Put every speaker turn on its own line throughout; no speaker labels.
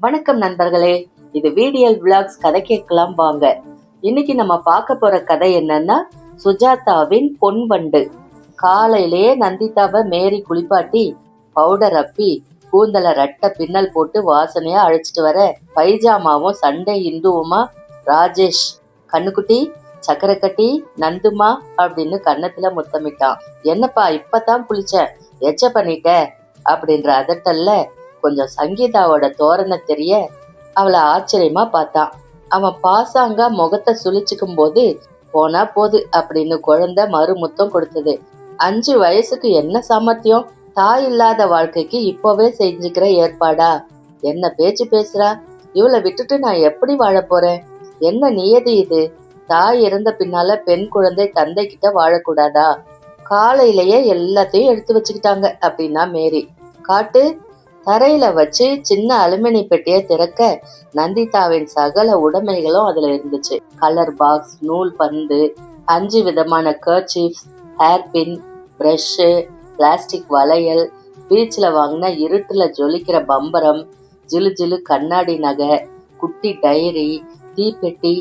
வணக்கம் நண்பர்களே. இது வீடியல் விளாக்ஸ் கதை கேட்கலாம் வாங்க. இன்னைக்கு நம்ம பார்க்க போற கதை என்னன்னா சுஜாதாவின் பொன் வண்டு. காலையிலேயே நந்திதாவை மேரி குளிப்பாட்டி பவுடர் அப்பி கூந்தல ரெட்ட பின்னல் போட்டு வாசனையா அழைச்சிட்டு வர பைஜாமாவும் சண்டை இந்துவுமா ராஜேஷ். கண்ணுக்குட்டி சக்கரக்கட்டி நந்துமா அப்படின்னு கன்னத்துல முத்தமிட்டான். என்னப்பா இப்பதான் குளிச்சேன் எச்ச பண்ணிட்ட? அப்படின்ற அதட்டல்ல கொஞ்சம் சங்கீதாவோட தோரணை தெரிய அவளை ஆச்சரியமா பார்த்தான் அவன் பாசாங்க முகத்தை சுழிச்சுக்கும் போது போனா போது அப்படின்னு குழந்தை மறுமுத்தம் கொடுத்தது. அஞ்சு வயசுக்கு என்ன சாமர்த்தியம்? தாய் இல்லாத வாழ்க்கைக்கு இப்பவே செஞ்சுக்கிற ஏற்பாடா? என்ன பேச்சு பேசுறா? இவளை விட்டுட்டு நான் எப்படி வாழ போறேன்? என்ன நியதி இது? தாய் இறந்த பின்னால பெண் குழந்தை தந்தை கிட்ட வாழக்கூடாதா? காலையிலேயே எல்லாத்தையும் எடுத்து வச்சுக்கிட்டாங்க அப்படின்னா மேரி. காட்டு தரையில வச்சு சின்ன அலுமினி பெட்டியை திறக்க நந்திதாவின் சகல உடைமைகளும் அதுல இருந்துச்சு. கலர் பாக்ஸ் நூல் பந்து அஞ்சு விதமான kerchiefs hair pin brush plastic வளையல் பீச்சில் வாங்கின இருட்டில் ஜொலிக்கிற பம்பரம் ஜிலு ஜிலு கண்ணாடி நகை குட்டி டைரி தீப்பெட்டி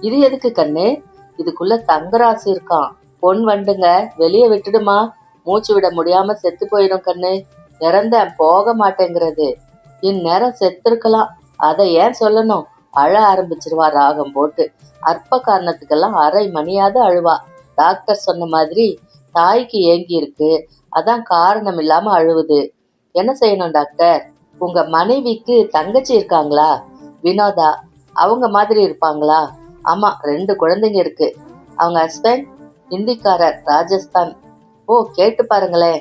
இது எதுக்கு கண்ணு? இதுக்குள்ள தங்கராசு இருக்கான் பொன் வண்டுங்க. வெளியே விட்டுடுமா? மூச்சு விட முடியாம செத்து போயிடும் கண்ணு. இறந்த போக மாட்டேங்கிறது. இந்நேரம் செத்துருக்கலாம். அதை ஏன் சொல்லணும்? அழ ஆரம்பிச்சிருவா ராகம் போட்டு. அற்ப காரணத்துக்கெல்லாம் அரை மணியாவது அழுவா. டாக்டர் சொன்ன மாதிரி தாய்க்கு ஏங்கி இருக்கு அதான் காரணம் இல்லாம அழுவுது. என்ன செய்யணும் டாக்டர்? உங்க மனைவிக்கு தங்கச்சி இருக்காங்களா? வினோதா அவங்க மாதிரி இருப்பாங்களா? ஆமா ரெண்டு குழந்தைங்க இருக்கு. அவங்க ஹஸ்பண்ட் இந்திக்காரர் ராஜஸ்தான். ஓ கேட்டு பாருங்களேன்.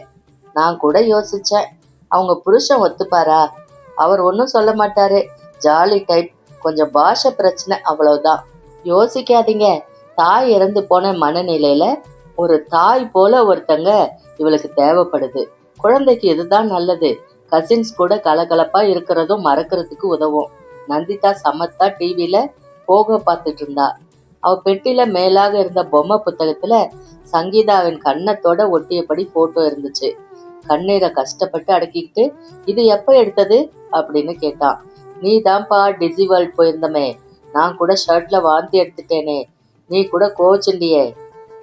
நான் கூட யோசிச்சேன். அவங்க புருஷன் ஒத்துப்பாரா? அவர் ஒன்றும் சொல்ல மாட்டாரு. ஜாலி டைப் கொஞ்சம் பாஷை பிரச்சனை அவ்வளவுதான். யோசிக்காதீங்க. தாய் இறந்து போன மனநிலையில ஒரு தாய் போல ஒருத்தங்க இவளுக்கு தேவைப்படுது. குழந்தைக்கு இதுதான் நல்லது. கசின்ஸ் கூட கலகலப்பா இருக்கிறதும் மறக்கிறதுக்கு உதவும். நந்திதா சமத்தா டிவியில போக பார்த்துட்டு இருந்தா. அவ பெட்டில மேலாக இருந்த பொம்மை புத்தகத்துல சங்கீதாவின் கன்னத்தோட ஒட்டியபடி போட்டோ இருந்துச்சு. கண்ணீரை கஷ்டப்பட்டு அடக்கிக்கிட்டு இது எப்ப எடுத்தது? அப்படின்னு கேட்டான். நீ தான்ப்பா டிசி வேர்ல்ட் போயிருந்தமே. நான் கூட ஷர்ட்ல வாந்தி எடுத்துட்டேனே. நீ கூட கோச்சிண்டியே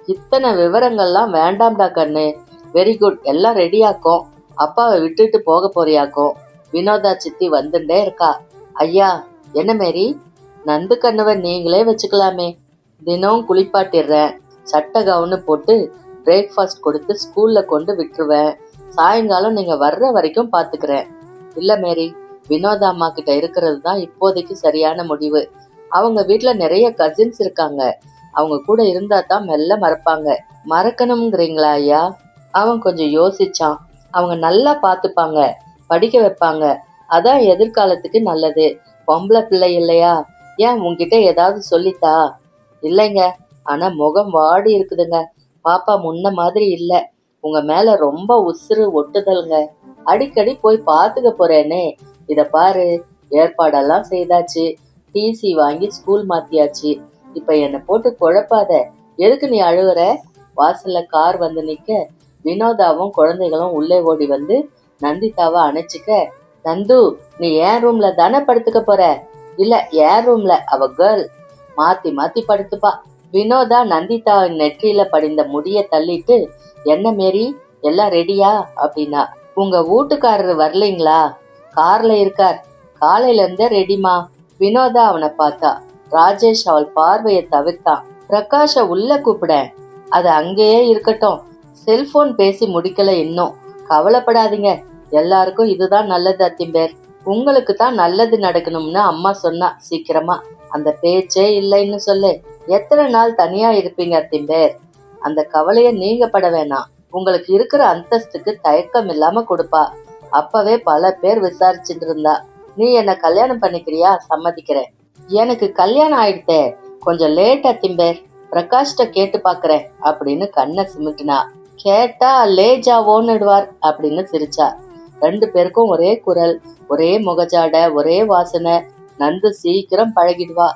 இத்தனை விவரங்கள்லாம் வேண்டாம்டா கண்ணு. வெரி குட் எல்லாம் ரெடியாக்கும் அப்பாவை விட்டுட்டு போக போறியாக்கும். வினோதா சித்தி வந்துட்டே இருக்கா. ஐயா என்ன மேரி? நந்து கண்ணுவை நீங்களே வச்சுக்கலாமே. தினம் குளிப்பாட்டிடுறேன். சட்டை கவுனு போட்டு பிரேக்ஃபாஸ்ட் கொடுத்து ஸ்கூல்ல கொண்டு விட்டுருவேன். சாயங்காலம் நீங்க வர்ற வரைக்கும் பாத்துக்கிறேன். இல்ல மேரி வினோதா அம்மா கிட்ட இருக்கிறது தான் இப்போதைக்கு சரியான முடிவு. அவங்க வீட்டுல நிறைய கசின்ஸ் இருக்காங்க. அவங்க கூட இருந்தா தான் மெல்ல மறப்பாங்க. மறக்கணுங்கிறீங்களா ஐயா? அவன் கொஞ்சம் யோசிச்சான். அவங்க நல்லா பார்த்துப்பாங்க படிக்க வைப்பாங்க. அதான் எதிர்காலத்துக்கு நல்லது. பொம்பளை பிள்ளை இல்லையா? ஏன் உங்ககிட்ட ஏதாவது சொல்லித்தா? இல்லைங்க. ஆனா முகம் வாடி இருக்குதுங்க. பாப்பா முன்ன மாதிரி இல்லை. உங்க மேல ரொம்ப உசுறு ஒட்டுதல்ங்க. அடிக்கடி போய் பாத்துக்க போறேனே. இத பாரு ஏற்பாடெல்லாம் செய்தாச்சு. டிசி வாங்கி ஸ்கூல் மாத்தியாச்சு. இப்ப என்னை போட்டு குழப்பாத. எதுக்கு நீ அழுகுற வாசல்ல கார் வந்து நிக்க. வினோதாவும் குழந்தைகளும் உள்ளே ஓடி வந்து நந்திதாவை அணைச்சிக்க நந்து நீ ஏன் ரூம்ல தானே படுத்துக்க போற? இல்ல ஏன் ரூம்ல அவ கேர்ள் மாத்தி மாத்தி படுத்துப்பா. வினோதா நந்திதாவின் நெற்றியில படிந்த முடிய தள்ளிட்டு என்ன மேரி? எல்லாம் ரெடியா? அப்படின்னா உங்க வீட்டுக்காரர் வரலைங்களா? கார்ல இருக்கார். காலையில இருந்தே ரெடிமா வினோதா அவனை பார்த்தா ராஜேஷ் அவள் பார்வையை தவிர்த்தான். பிரகாஷ உள்ள கூப்பிட அது அங்கேயே இருக்கட்டும். செல்போன் பேசி முடிக்கல இன்னும். கவலைப்படாதீங்க. எல்லாருக்கும் இதுதான் நல்லது அத்திம்பேர். உங்களுக்கு தான் நல்லது நடக்கணும்னு அம்மா சொன்னா சீக்கிரமா. அந்த பேச்சே இல்லைன்னு சொல்லு. எத்தனை நாள் தனியா இருப்பீங்க அத்திம்பேர் அந்த கவலைய நீங்க பட வேணாம். உங்களுக்கு இருக்கிற அந்தஸ்துக்கு தயக்கம் இல்லாம கொடுப்பா. அப்பவே பல பேர் விசாரிச்சுட்டு இருந்தா. நீ என்ன கல்யாணம் பண்ணிக்கிறியா? சம்மதிக்கிறேன். எனக்கு கல்யாணம் ஆயிடுத்தே கொஞ்சம் லேட்டா திம்பேர் பிரகாஷ்ட கேட்டு பாக்குறேன் அப்படின்னு கண்ணை சிமிட்டினா. கேட்டா லேஜாவோன்னுடுவார் அப்படின்னு சிரிச்சா. ரெண்டு பேருக்கும் ஒரே குரல் ஒரே முகஜாடை ஒரே வாசனை. நந்து சீக்கிரம் பழகிடுவா.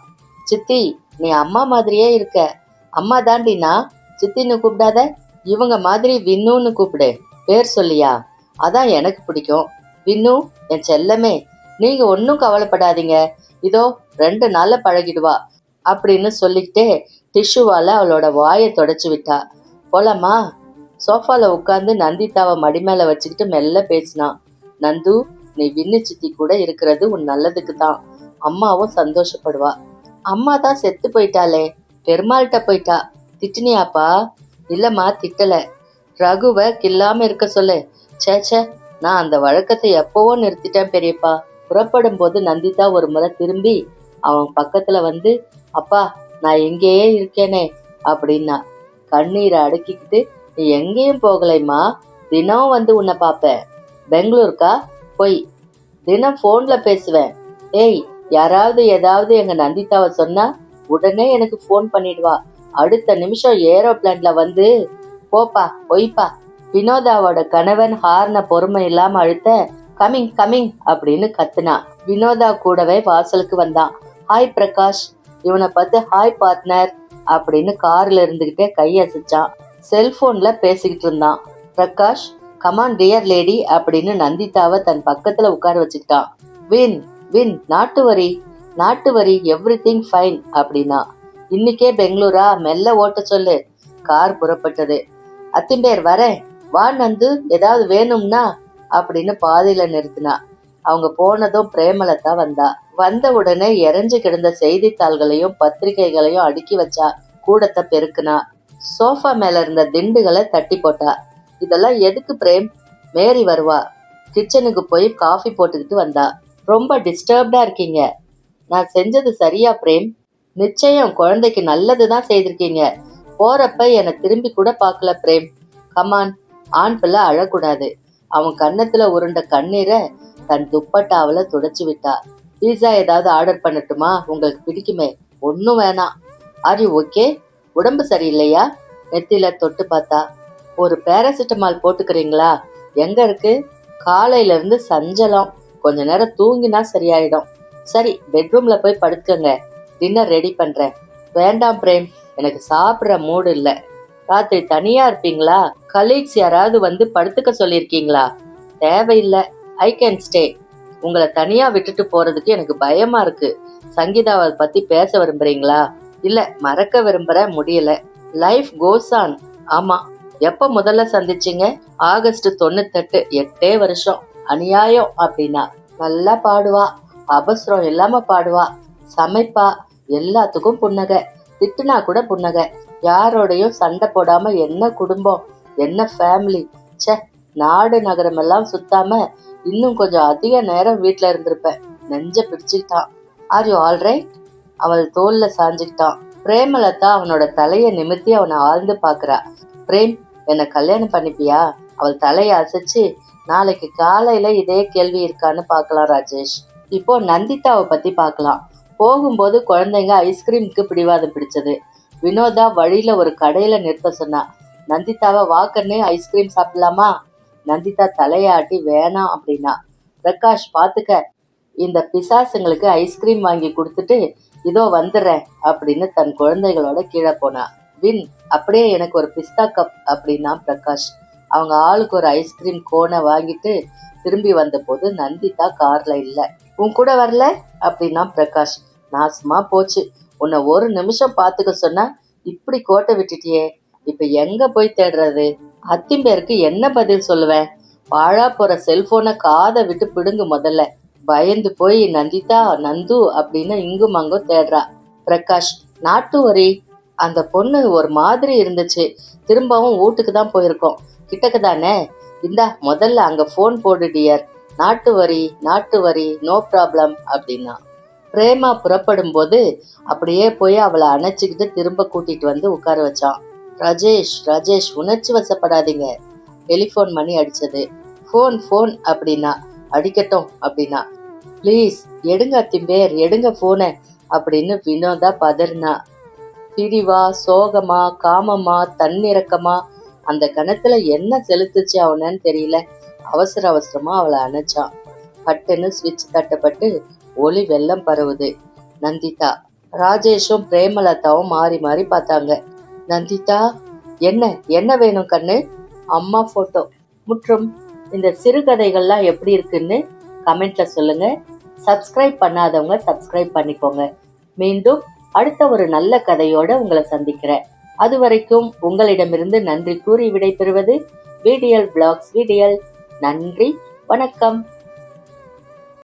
சித்தி நீ அம்மா மாதிரியே இருக்க. அம்மா தாண்டினா சித்தின்னு கூப்பிடாத இவங்க மாதிரி வின்னுன்னு கூப்பிடு. பேர் சொல்லியா? அதான் எனக்கு பிடிக்கும். வின்னு என் செல்லமே நீங்க ஒன்றும் கவலைப்படாதீங்க. இதோ ரெண்டு நாள்ல பழகிடுவா அப்படின்னு சொல்லிக்கிட்டே டிஷ்யூவால அவளோட வாயை தொடச்சு விட்டா. போலாமா? சோஃபால உட்காந்து நந்திதாவை மடி மேல வச்சுக்கிட்டு மெல்ல பேசினான் நந்து நீ விண்ணு சித்தி கூட இருக்கிறது உன் நல்லதுக்கு தான் அம்மாவும் சந்தோஷப்படுவா. அம்மா தான் செத்து போயிட்டாளே. பெருமாள்கிட்ட போயிட்டா. திட்டினியாப்பா? இல்லம்மா திட்டல. ரகுவை கில்லாம இருக்க சொல்லு. ச்சே ச்சே நான் அந்த வழக்கத்தை எப்பவோ நிறுத்திட்டேன் பெரியப்பா. புறப்படும் போது நந்திதா ஒரு முறை திரும்பி அவன் பக்கத்துல வந்து அப்பா நான் எங்கேயே இருக்கேனே அப்படின்னா. கண்ணீரை அடக்கிக்கிட்டு நீ எங்கேயும் போகலைம்மா. தினம் வந்து உன்னை பார்ப்பேன். பெங்களூருக்கா? போய் தினம் ஃபோனில் பேசுவேன். ஏய் யாராவது ஏதாவது எங்க நந்திதாவை சொன்னா உடனே எனக்கு ஃபோன் பண்ணிடுவா. அடுத்த நிமிஷம் ஏரோப்ளேன்ல வந்து போப்பா பொய்ப்பா. வினோதாவோட கணவன் ஹார்ன பொறுமை இல்லாம அழுத்த கமிங் கமிங் அப்படின்னு கத்துனா. வினோதா கூடவே வாசலுக்கு வந்தான் ஹாய் பிரகாஷ். இவனை பார்த்து ஹாய் பார்ட்னர் அப்படின்னு கார்ல இருந்துகிட்டே கையசைச்சான் செல்போன்ல பேசிக்கிட்டு இருந்தான் பிரகாஷ் கமான் டியர் லேடி அப்படின்னு நந்திதாவை தன் பக்கத்துல உட்கார வச்சுக்கிட்டான் வின் வின் நாட்டு வரி. நாட்டு வரி எவ்ரி திங் ஃபைன் அப்படின்னா இன்னைக்கே பெங்களூரா? மெல்ல ஓட்ட சொல்லு. கார் புறப்பட்டது. அத்திம்பேர் வரேன். வா நந்து ஏதாவது வேணும்னா அப்படின்னு பாதையில நிறுத்தினா. அவங்க போனதும் பிரேமலதா வந்தா. வந்த உடனே எரஞ்சு கிடந்த செய்தித்தாள்களையும் பத்திரிகைகளையும் அடுக்கி வச்சா கூடத்தை பெருக்குனா. சோஃபா மேல இருந்த திண்டுகளை தட்டி போட்டா. இதெல்லாம் எதுக்கு பிரேம்? மேரி வருவா. கிச்சனுக்கு போய் காஃபி போட்டுக்கிட்டு வந்தா. ரொம்ப டிஸ்டர்ப்டா இருக்கீங்க. நான் செஞ்சது சரியா பிரேம்? நிச்சயம் குழந்தைக்கு நல்லது தான் செய்திருக்கீங்க. போறப்ப என்னை திரும்பி கூட பார்க்கல பிரேம். கமான் ஆண் பிள்ளை அழக்கூடாது. அவன் கன்னத்துல உருண்ட கண்ணீரை தன் துப்பட்டாவில துடைச்சு விட்டா. பீஸா ஏதாவது ஆர்டர் பண்ணட்டுமா? உங்களுக்கு பிடிக்குமே. ஒன்றும் வேணாம். ஆர் யூ ஓகே உடம்பு சரியில்லையா? நெத்தியில தொட்டு பார்த்தா. ஒரு பேராசிட்டமால் போட்டுக்கிறீங்களா? எங்க இருக்கு? காலையில இருந்து சஞ்சலம். கொஞ்ச நேரம் தூங்கினா சரியாயிடும். சரி பெட்ரூம்ல போய் படுத்துக்கங்க. டின்னர் ரெடி பண்றேன். வேண்டாம் பிரேம் எனக்கு சாப்பிட்ற மூடு இல்ல. ராத்திரி தனியா இருப்பீங்களா? கலீக்ஸ் யாராவது வந்து படுத்துக்க சொல்லியிருக்கீங்களா? தேவையில்லை ஐ கேன் ஸ்டே உங்களை தனியா விட்டுட்டு போறதுக்கு எனக்கு பயமா இருக்கு. சங்கீதாவை பத்தி பேச விரும்புறீங்களா? இல்ல மறக்க விரும்புற முடியல. லைஃப் கோஸ் ஆன் ஆமா எப்ப முதல்ல சந்திச்சீங்க? ஆகஸ்ட் தொண்ணூத்தெட்டு எட்டே வருஷம். அநியாயம் அப்படின்னா நல்லா பாடுவா அபஸ்ரம் இல்லாம பாடுவா சமைப்பா எல்லாத்துக்கும் புன்னகை. திட்டுனா கூட புன்னகை. யாரோடையும் சண்டை போடாம என்ன குடும்பம் என்ன ஃபேமிலி ச்சே நாடு நகரம் எல்லாம் சுத்தாம இன்னும் கொஞ்சம் அதிக நேரம் வீட்டுல இருந்திருப்பேன். நெஞ்ச பிடிச்சுக்கிட்டான். ஆர் யூ ஆல்ரைட் அவள் தோல்ல சாஞ்சுக்கிட்டான். பிரேமலதா அவனோட தலையை நிமித்தி அவனை ஆழ்ந்து பாக்குறா பிரேம் என்ன கல்யாணம் பண்ணிப்பியா? அவள் தலையை அசைச்சு நாளைக்கு காலையில இதே கேள்வி இருக்கான்னு பார்க்கலாம் ராஜேஷ். இப்போ நந்திதாவை பத்தி பார்க்கலாம். போகும்போது குழந்தைங்க ஐஸ்கிரீமுக்கு பிடிவாதம் பிடிச்சது. வினோதா வழியில ஒரு கடையில நிறுத்த சொன்னா நந்திதாவை வாக்கண்ணே ஐஸ்கிரீம் சாப்பிடலாமா? நந்திதா தலையாட்டி வேணாம் அப்படின்னா. பிரகாஷ் பாத்துக்க இந்த பிசாசுங்களுக்கு ஐஸ்கிரீம் வாங்கி கொடுத்துட்டு இதோ வந்துடுறேன் அப்படின்னு தன் குழந்தைகளோட கீழே போனா. வின் அப்படியே எனக்கு ஒரு பிஸ்தா கப் அப்படின்னா பிரகாஷ். அவங்க ஆளுக்கு ஒரு ஐஸ்கிரீம் கோனை வாங்கிட்டு திரும்பி வந்தபோது நந்திதா கார்ல இல்லை. உன் கூட வரல? அப்படின்னா பிரகாஷ் நாசமா போச்சு. உன்னை ஒரு நிமிஷம் பாத்துக்க சொன்னா இப்படி கோட்டை விட்டுட்டியே. இப்ப எங்க போய் தேடுறது? அத்திம்பேருக்கு என்ன பதில் சொல்லுவேன் பாழா போற செல்போனை காதை விட்டு பிடுங்கு முதல்ல. பயந்து போய் நந்திதா நந்து அப்படின்னு இங்கும் அங்கும் தேடுறா. பிரகாஷ் நாட்டு வரி. அந்த பொண்ணு ஒரு மாதிரி இருந்துச்சு. திரும்பவும் வீட்டுக்கு தான் போயிருக்கோம். கிட்டக்கு தானே இந்தா முதல்ல அங்க ஃபோன் போடு டியர் நாட்டு வரி நாட்டு வரி நோ ப்ராப்ளம் அப்படின்னா. பிரேமா புறப்படும் போது அப்படியே போய் அவளை அணைச்சிக்கிட்டு திரும்ப கூட்டிட்டு வந்து உட்கார வச்சான். ரஜேஷ் ரஜேஷ் உணர்ச்சி வசப்படாதீங்க. டெலிஃபோன் மணி அடிச்சது. ஃபோன் ஃபோன் அப்படின்னா. அடிக்கட்டும் அப்படின்னா. ப்ளீஸ் எடுங்க அத்திம்பேர் எடுங்க ஃபோனை அப்படின்னு வினோதா பதறினா. பிரிவா சோகமா காமமா தன்னிறக்கமா அந்த கணத்துல என்ன செலுத்துச்சு அவனன்னு தெரியல. அவசர அவசரமா அவளை அணைச்சான். பட்டுன்னு சுவிட்ச் தட்டப்பட்டு ஒளி வெள்ளம் பரவுது. நந்திதா ராஜேஷும் பிரேமலதாவும் மாறி மாறி பார்த்தாங்க. நந்திதா என்ன என்ன வேணும் கண்ணு? அம்மா போட்டோ முற்றும் இந்த சிறுகதைகள்லாம் எப்படி இருக்குன்னு கமெண்ட்ல சொல்லுங்க. சப்ஸ்கிரைப் பண்ணாதவங்க சப்ஸ்கிரைப் பண்ணிக்கோங்க. மீண்டும் அடுத்த ஒரு நல்ல கதையோட உங்களை சந்திக்கிறேன். அதுவரைக்கும் உங்களிடமிருந்து நன்றி கூறி விடைபெறுவது விடியல் பிளாக்ஸ் விடியல். நன்றி வணக்கம்.